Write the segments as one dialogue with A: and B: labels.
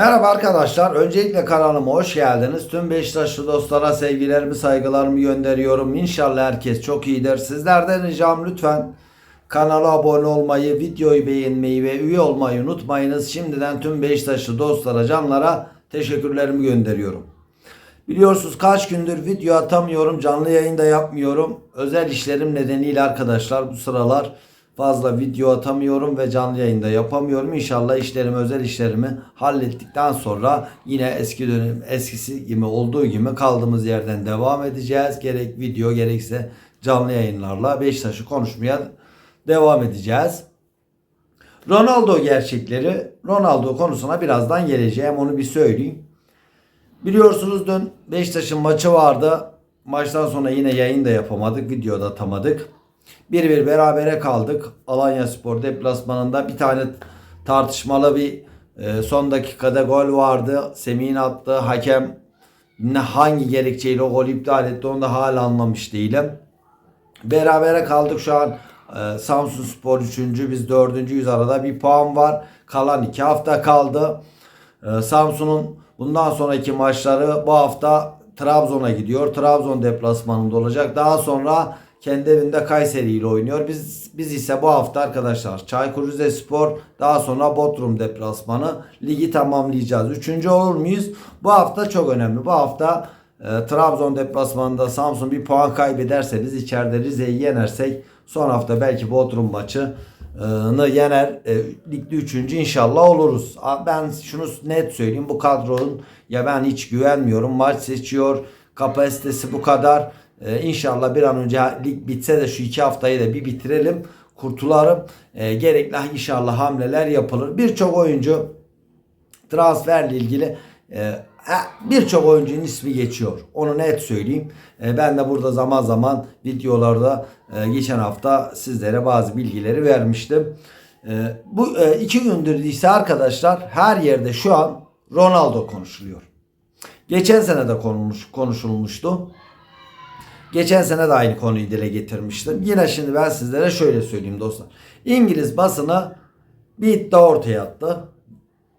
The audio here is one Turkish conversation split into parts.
A: Merhaba arkadaşlar. Öncelikle kanalıma hoş geldiniz. Tüm Beşiktaşlı dostlara sevgilerimi, saygılarımı gönderiyorum. İnşallah herkes çok iyidir. Sizlerden ricam lütfen kanala abone olmayı, videoyu beğenmeyi ve üye olmayı unutmayınız. Şimdiden tüm Beşiktaşlı dostlara, canlara teşekkürlerimi gönderiyorum. Biliyorsunuz kaç gündür video atamıyorum, canlı yayında yapmıyorum. Özel işlerim nedeniyle arkadaşlar bu sıralar fazla video atamıyorum ve canlı yayında yapamıyorum. İnşallah işlerimi, özel işlerimi hallettikten sonra yine eski dönem eskisi gibi olduğu gibi kaldığımız yerden devam edeceğiz. Gerek video gerekse canlı yayınlarla Beşiktaş'ı konuşmaya devam edeceğiz. Ronaldo gerçekleri, Ronaldo konusuna birazdan geleceğim onu bir söyleyeyim. Biliyorsunuz dün Beşiktaş'ın maçı vardı. Maçtan sonra yine yayın da yapamadık. Video da atamadık. Bir bir berabere kaldık. Alanya Spor deplasmanında bir tane tartışmalı bir e, son dakikada gol vardı. Semih'in attığı hakem ne hangi gerekçeyle o golü iptal etti onu da hala anlamış değilim. Berabere kaldık şu an e, Samsun Spor 3. biz 4. arada bir puan var. Kalan 2 hafta kaldı. E, Samsun'un bundan sonraki maçları bu hafta Trabzon'a gidiyor. Trabzon deplasmanında olacak. Daha sonra kendi evinde Kayseri ile oynuyor. Biz biz ise bu hafta arkadaşlar Çaykur Rizespor daha sonra Bodrum deplasmanı ligi tamamlayacağız. Üçüncü olur muyuz? Bu hafta çok önemli. Bu hafta e, Trabzon deplasmanında Samsun bir puan kaybederseniz içeride Rize'yi yenersek son hafta belki Bodrum maçı ını yener. E, ligde üçüncü inşallah oluruz. Ben şunu net söyleyeyim. Bu kadronun ya ben hiç güvenmiyorum. Maç seçiyor. Kapasitesi bu kadar. E, inşallah bir an önce lig bitse de şu iki haftayı da bir bitirelim. Kurtularım. E, gerekli inşallah hamleler yapılır. Birçok oyuncu transferle ilgili e, birçok oyuncunun ismi geçiyor. Onu net söyleyeyim. E, ben de burada zaman zaman videolarda e, geçen hafta sizlere bazı bilgileri vermiştim. E, bu e, iki gündür ise arkadaşlar her yerde şu an Ronaldo konuşuluyor. Geçen sene de konulmuş, konuşulmuştu. Geçen sene de aynı konuyu dile getirmiştim. Yine şimdi ben sizlere şöyle söyleyeyim dostlar. İngiliz basını bir iddia ortaya attı.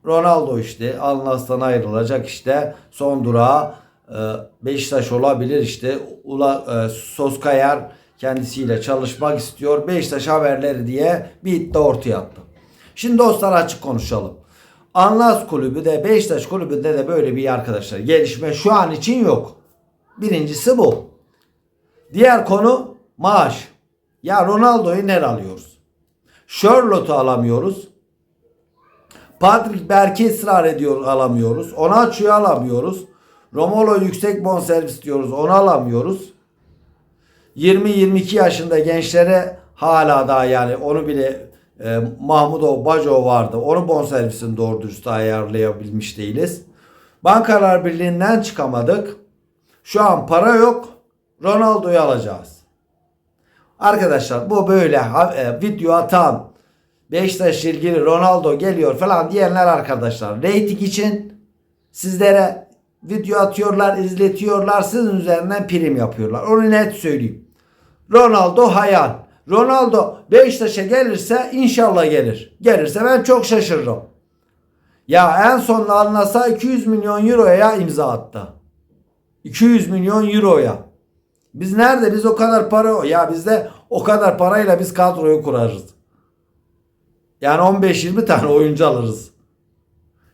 A: Ronaldo işte Al-Nassr'dan ayrılacak işte son durağı e, Beşiktaş olabilir işte Ula, e, Soskayer kendisiyle çalışmak istiyor. Beşiktaş haberleri diye bir iddia ortaya attı. Şimdi dostlar açık konuşalım. Anlas kulübü de Beşiktaş kulübünde de böyle bir arkadaşlar gelişme şu an için yok. Birincisi bu. Diğer konu maaş. Ya Ronaldo'yu nereye alıyoruz? Charlotte'u alamıyoruz. Patrick Berk'i ısrar ediyor alamıyoruz. Onaçu'yu alamıyoruz. Romolo yüksek bonservis diyoruz onu alamıyoruz. 20-22 yaşında gençlere hala daha yani onu bile e, Mahmudov, Bajo vardı. Onu bonservisini doğru dürüst ayarlayabilmiş değiliz. Bankalar Birliği'nden çıkamadık. Şu an para yok. Ronaldo'yu alacağız. Arkadaşlar bu böyle e, video atan Beşiktaş ilgili Ronaldo geliyor falan diyenler arkadaşlar. Reyting için sizlere video atıyorlar, izletiyorlar. Sizin üzerinden prim yapıyorlar. Onu net söyleyeyim. Ronaldo hayal. Ronaldo Beşiktaş'a gelirse inşallah gelir. Gelirse ben çok şaşırırım. Ya en son alınasa 200 milyon euroya imza attı. 200 milyon euroya. Biz nerede? Biz o kadar para ya bizde o kadar parayla biz kadroyu kurarız. Yani 15-20 tane oyuncu alırız.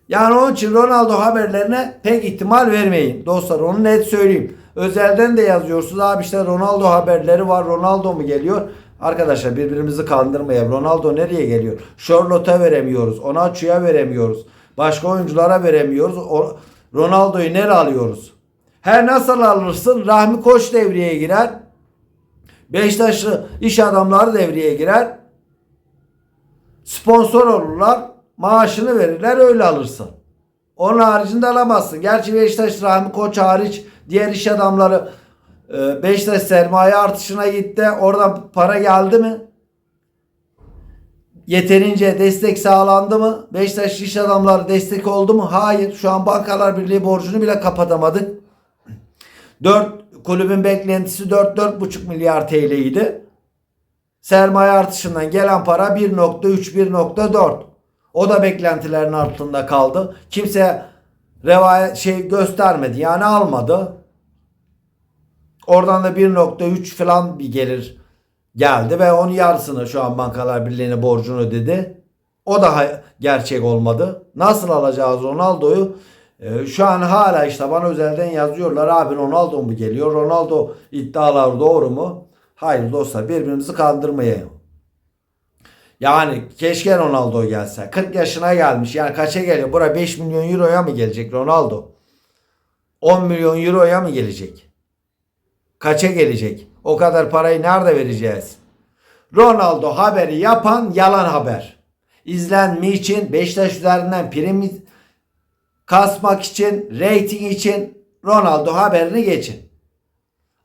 A: Yani onun için Ronaldo haberlerine pek ihtimal vermeyin. Dostlar onu net söyleyeyim. Özelden de yazıyorsunuz. Abi işte Ronaldo haberleri var. Ronaldo mu geliyor? Arkadaşlar birbirimizi kandırmayalım. Ronaldo nereye geliyor? Charlotte'a veremiyoruz. Onaçu'ya veremiyoruz. Başka oyunculara veremiyoruz. O, Ronaldo'yu nereye alıyoruz? Her nasıl alırsın? Rahmi Koç devreye girer. Beşiktaşlı iş adamları devreye girer. Sponsor olurlar. Maaşını verirler öyle alırsın. Onun haricinde alamazsın. Gerçi Beşiktaş Rahmi Koç hariç diğer iş adamları e, Beşiktaş sermaye artışına gitti. Oradan para geldi mi? Yeterince destek sağlandı mı? Beşiktaş iş adamları destek oldu mu? Hayır. Şu an Bankalar Birliği borcunu bile kapatamadık. 4 kulübün beklentisi 4-4,5 milyar TL idi. Sermaye artışından gelen para 1.3 1.4. O da beklentilerin altında kaldı. Kimse revayet şey göstermedi. Yani almadı. Oradan da 1.3 falan bir gelir geldi ve onun yarısını şu an Bankalar Birliği'ne borcunu ödedi. O da hay- gerçek olmadı. Nasıl alacağız Ronaldo'yu? Ee, şu an hala işte bana özelden yazıyorlar abi Ronaldo mu geliyor? Ronaldo iddialar doğru mu? Hayır dostlar birbirimizi kandırmayalım. Yani keşke Ronaldo gelse. 40 yaşına gelmiş. Yani kaça geliyor? Bura 5 milyon euroya mı gelecek Ronaldo? 10 milyon euroya mı gelecek? Kaça gelecek? O kadar parayı nerede vereceğiz? Ronaldo haberi yapan yalan haber. İzlenme için Beşiktaş üzerinden prim kasmak için, reyting için Ronaldo haberini geçin.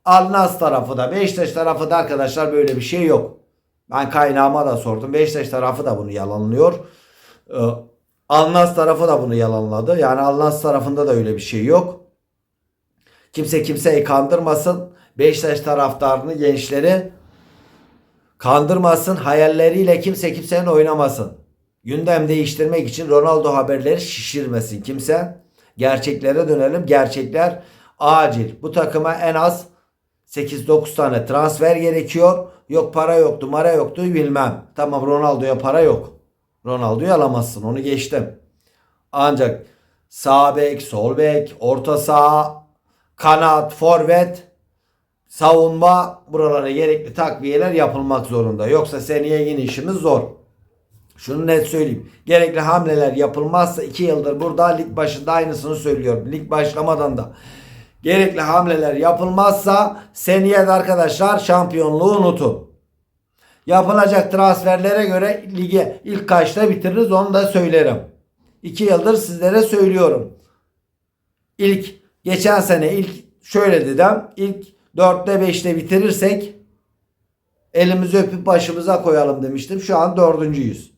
A: Alnas tarafı da Beşiktaş tarafı da arkadaşlar böyle bir şey yok. Ben kaynağıma da sordum. Beşiktaş tarafı da bunu yalanlıyor. Ee, Alnas tarafı da bunu yalanladı. Yani Alnas tarafında da öyle bir şey yok. Kimse kimseyi kandırmasın. Beşiktaş taraftarını, gençleri kandırmasın. Hayalleriyle kimse kimsenin oynamasın. Gündem değiştirmek için Ronaldo haberleri şişirmesin kimse. Gerçeklere dönelim. Gerçekler acil. Bu takıma en az 8-9 tane transfer gerekiyor. Yok para yoktu, mara yoktu bilmem. Tamam Ronaldo'ya para yok. Ronaldo'yu alamazsın. Onu geçtim. Ancak sağ bek, sol bek, orta saha, kanat, forvet, savunma buralara gerekli takviyeler yapılmak zorunda. Yoksa seneye yine işimiz zor. Şunu net söyleyeyim. Gerekli hamleler yapılmazsa 2 yıldır burada lig başında aynısını söylüyorum. Lig başlamadan da. Gerekli hamleler yapılmazsa seneye de arkadaşlar şampiyonluğu unutun. Yapılacak transferlere göre lige ilk kaçta bitiririz onu da söylerim. 2 yıldır sizlere söylüyorum. İlk geçen sene ilk şöyle dedim. İlk 4'te 5'te bitirirsek elimizi öpüp başımıza koyalım demiştim. Şu an dördüncüyüz.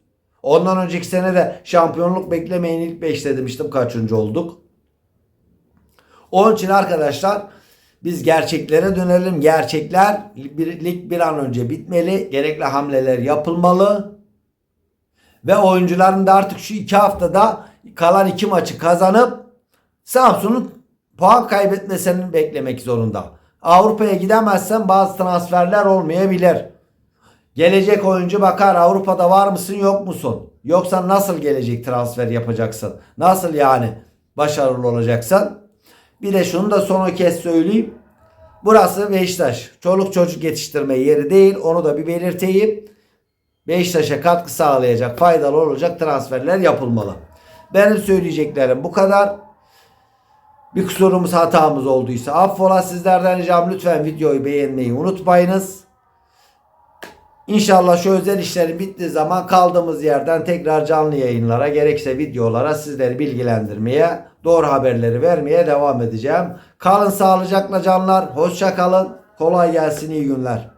A: Ondan önceki sene de şampiyonluk beklemeyin ilk 5'te demiştim. Kaçıncı olduk? Onun için arkadaşlar biz gerçeklere dönelim. Gerçekler lig bir an önce bitmeli. Gerekli hamleler yapılmalı. Ve oyuncuların da artık şu iki haftada kalan iki maçı kazanıp Samsun'un puan kaybetmesini beklemek zorunda. Avrupa'ya gidemezsen bazı transferler olmayabilir. Gelecek oyuncu bakar Avrupa'da var mısın yok musun? Yoksa nasıl gelecek transfer yapacaksın? Nasıl yani başarılı olacaksın? Bir de şunu da son kez söyleyeyim. Burası Beşiktaş. Çoluk çocuk yetiştirme yeri değil. Onu da bir belirteyim. Beşiktaş'a katkı sağlayacak, faydalı olacak transferler yapılmalı. Benim söyleyeceklerim bu kadar. Bir kusurumuz hatamız olduysa affola sizlerden ricam lütfen videoyu beğenmeyi unutmayınız. İnşallah şu özel işlerin bittiği zaman kaldığımız yerden tekrar canlı yayınlara gerekse videolara sizleri bilgilendirmeye, doğru haberleri vermeye devam edeceğim. Kalın sağlıcakla canlar. Hoşça kalın. Kolay gelsin iyi günler.